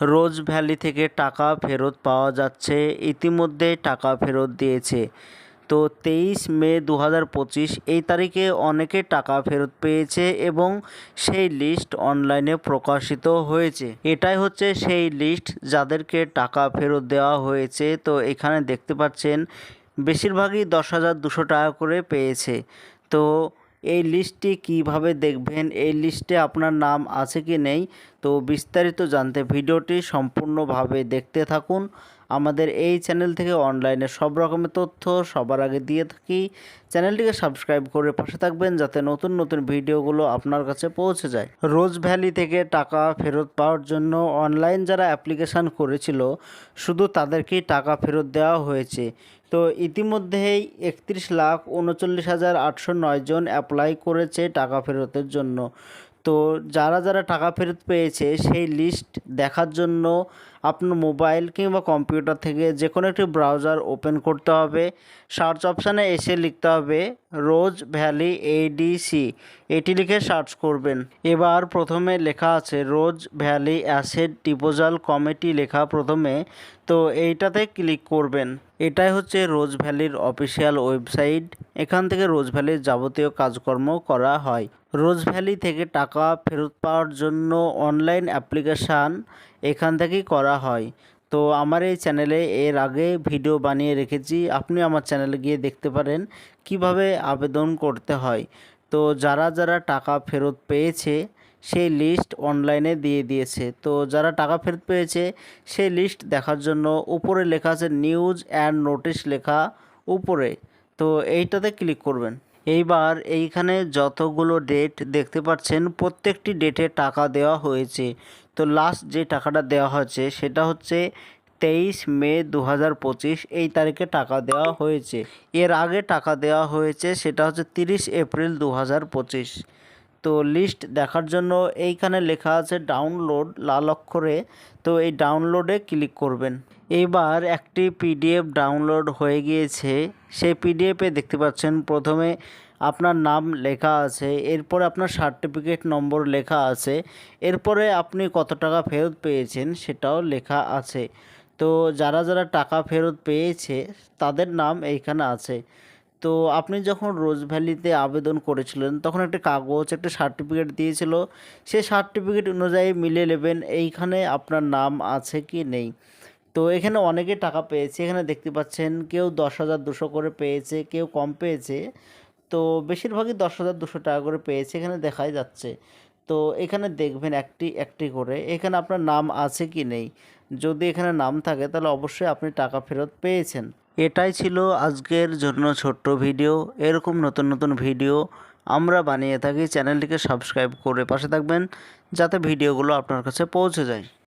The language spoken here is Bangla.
রোজ ভ্যালি থেকে টাকা ফেরত পাওয়া যাচ্ছে ইতিমধ্যে টাকা ফেরত দিয়েছে। তো তেইশ মে দু পঁচিশ, এই তারিখে অনেকে টাকা ফেরত পেয়েছে এবং সেই লিস্ট অনলাইনে প্রকাশিত হয়েছে। এটাই হচ্ছে সেই লিস্ট যাদেরকে টাকা ফেরত দেওয়া হয়েছে। তো এখানে দেখতে পাচ্ছেন, বেশিরভাগই দশ হাজার দুশো টাকা করে পেয়েছে। তো এই লিস্টটি কীভাবে দেখবেন? এই লিস্টে আপনার নাম আছে কি নেই? তো বিস্তারিত জানতে ভিডিওটি সম্পূর্ণভাবে দেখতে থাকুন। আমাদের এই চ্যানেল থেকে অনলাইনে সব রকমের তথ্য সবার আগে দিয়ে থাকি। চ্যানেলটিকে সাবস্ক্রাইব করে পাশে থাকবেন যাতে নতুন নতুন ভিডিওগুলো আপনার কাছে পৌঁছে যায়। রোজ ভ্যালি থেকে টাকা ফেরত পাওয়ার জন্য অনলাইন যারা অ্যাপ্লিকেশান করেছিল, শুধু তাদেরকেই টাকা ফেরত দেওয়া হয়েছে। তো ইতিমধ্যেই একত্রিশ লাখ উনচল্লিশ হাজার আটশো নয় জন অ্যাপ্লাই করেছে টাকা ফেরতের জন্য। তো যারা যারা টাকা ফেরত পেয়েছে সেই লিস্ট দেখার জন্য আপনার মোবাইল কিংবা কম্পিউটার থেকে যে কোনো একটি ব্রাউজার ওপেন করতে হবে। সার্চ অপশানে এসে লিখতে হবে রোজ ভ্যালি এডিসি। এটি লিখে সার্চ করবেন। এবার প্রথমে লেখা আছে Rose Valley asset disposal committee লেখা প্রথমে। তো এইটাতে ক্লিক করবেন। এটাই হচ্ছে রোজ ভ্যালির অফিসিয়াল ওয়েবসাইট। এখান থেকে রোজ ভ্যালির যাবতীয় কাজকর্ম করা হয়। রোজ ভ্যালি থেকে টাকা ফেরত পাওয়ার জন্য অনলাইন অ্যাপ্লিকেশান এখান থেকেই করা হয়। তো আমার এই চ্যানেলে এর আগে ভিডিও বানিয়ে রেখেছি। আপনি আমার চ্যানেলে গিয়ে দেখতে পারেন কীভাবে আবেদন করতে হয়। তো যারা যারা টাকা ফেরত পেয়েছে, সেই লিস্ট অনলাইনে দিয়ে দিয়েছে। তো যারা টাকা ফেরত পেয়েছে, সেই লিস্ট দেখার জন্য উপরে লেখা আছে নিউজ অ্যান্ড নোটিশ লেখা উপরে। তো এইটাতে ক্লিক করবেন। এইবার এইখানে যতগুলো ডেট দেখতে পাচ্ছেন, প্রত্যেকটি ডেটে টাকা দেওয়া হয়েছে। তো লাস্ট যে টাকাটা দেওয়া হয়েছে, সেটা হচ্ছে তেইশ মে দু হাজার পঁচিশ, এই তারিখে টাকা দেওয়া হয়েছে। এর আগে টাকা দেওয়া হয়েছে, সেটা হচ্ছে তিরিশ এপ্রিল দু হাজার পঁচিশ। তো লিস্ট দেখার জন্য এইখানে লেখা আছে ডাউনলোড লাল অক্ষরে। তো এই ডাউনলোডে ক্লিক করবেন। এবার একটি পিডিএফ ডাউনলোড হয়ে গিয়েছে। সেই পিডিএফে দেখতে পাচ্ছেন প্রথমে আপনার নাম লেখা আছে, এরপরে আপনার সার্টিফিকেট নম্বর লেখা আছে, এরপরে আপনি কত টাকা ফেরত পেয়েছেন সেটাও লেখা আছে। তো যারা যারা টাকা ফেরত পেয়েছে তাদের নাম এইখানে আছে। তো আপনি যখন রোজ ভ্যালিতে আবেদন করেছিলেন, তখন একটা কাগজ, একটা সার্টিফিকেট দিয়েছিল। সেই সার্টিফিকেট অনুযায়ী মিলিয়ে নেবেন এইখানে আপনার নাম আছে কি নেই। তো এখানে অনেকে টাকা পেয়েছে, এখানে দেখতে পাচ্ছেন কেউ দশ হাজার দুশো করে পেয়েছে, কেউ কম পেয়েছে। তো বেশিরভাগই দশ হাজার দুশো টাকা করে পেয়েছে, এখানে দেখাই যাচ্ছে। তো এখানে দেখবেন একটি একটি করে, এখানে আপনার নাম আছে কি নেই। যদি এখানে নাম থাকে, তাহলে অবশ্যই আপনি টাকা ফেরত পেয়েছেন। এটাই ছিল আজকের জন্য ছোট্ট ভিডিও। এরকম নতুন নতুন ভিডিও আমরা বানিয়ে থাকি, চ্যানেলটিকে সাবস্ক্রাইব করে পাশে থাকবেন, যাতে ভিডিওগুলো আপনার কাছে পৌঁছে যায়।